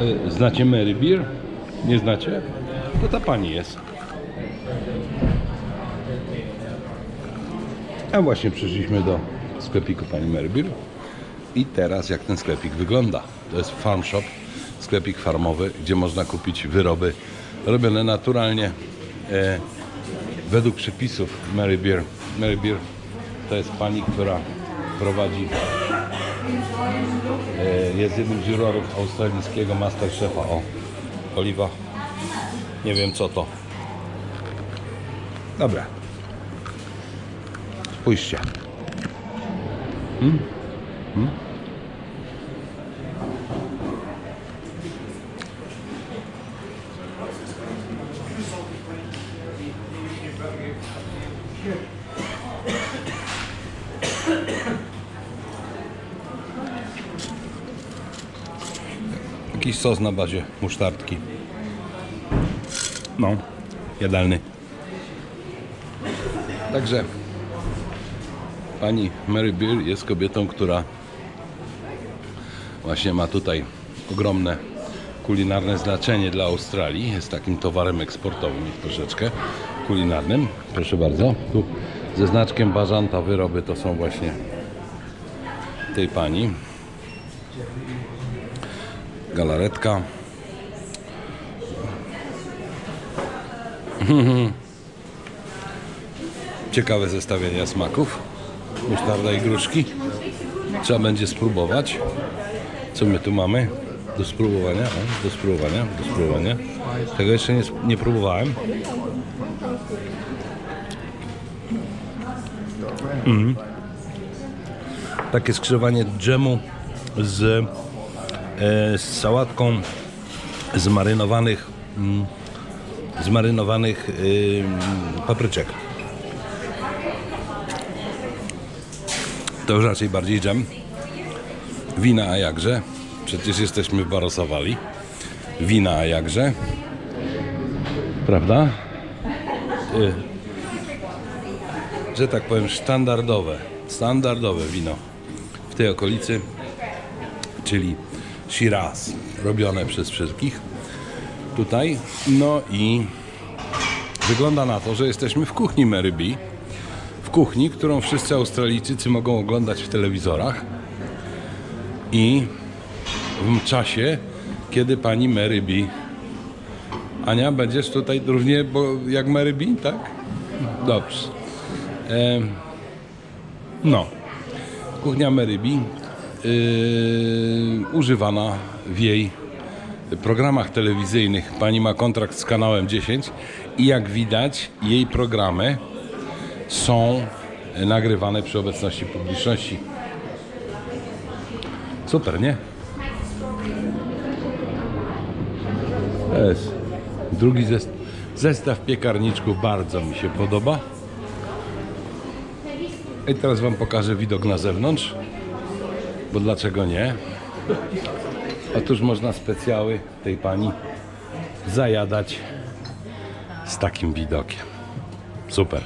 Y, Znacie Mary Beer? Nie znacie? To ta pani jest. A właśnie przyszliśmy do sklepiku pani Mary Beer. I teraz jak ten sklepik wygląda. To jest farm shop, sklepik farmowy, gdzie można kupić wyroby robione naturalnie e, według przepisów Mary Beer. Mary Beer to jest pani, która prowadzi jest jednym z jurorów australijskiego Masterchefa. O, oliwa. Nie wiem co to. Dobra. Spójrzcie. Jakiś sos na bazie musztardki. No, jadalny. Także pani Mary Beer jest kobietą, która właśnie ma tutaj ogromne kulinarne znaczenie dla Australii. Jest takim towarem eksportowym troszeczkę kulinarnym. Proszę bardzo. Tu ze znaczkiem Bażanta wyroby to są właśnie tej pani. Galaretka. Ciekawe zestawienia smaków. Musztarda i gruszki. Trzeba będzie spróbować. Co my tu mamy? Do spróbowania, do spróbowania, do spróbowania. Tego jeszcze nie, nie próbowałem. Mm. Takie skrzywanie dżemu z, z sałatką zmarynowanych mm, zmarynowanych y, papryczek. To już raczej bardziej dżem. Wina, a jakże? Przecież jesteśmy w Barosowali. Wina, a jakże? Prawda? Y, że tak powiem, standardowe, standardowe wino w tej okolicy, czyli Shiraz, robione przez wszystkich tutaj. No i wygląda na to, że jesteśmy w kuchni Mary B. W kuchni, którą wszyscy Australijczycy mogą oglądać w telewizorach. I w czasie, kiedy pani Mary B. Ania, będziesz tutaj równie bo jak Mary B, tak? Dobrze. Em, no. Kuchnia Mary B. Yy, używana w jej programach telewizyjnych. Pani ma kontrakt z kanałem 10 i jak widać, jej programy są nagrywane przy obecności publiczności. Super, nie? Jest. Drugi zest- zestaw piekarniczków bardzo mi się podoba. I teraz Wam pokażę widok na zewnątrz, bo dlaczego nie? Otóż można specjały tej pani zajadać z takim widokiem. Super.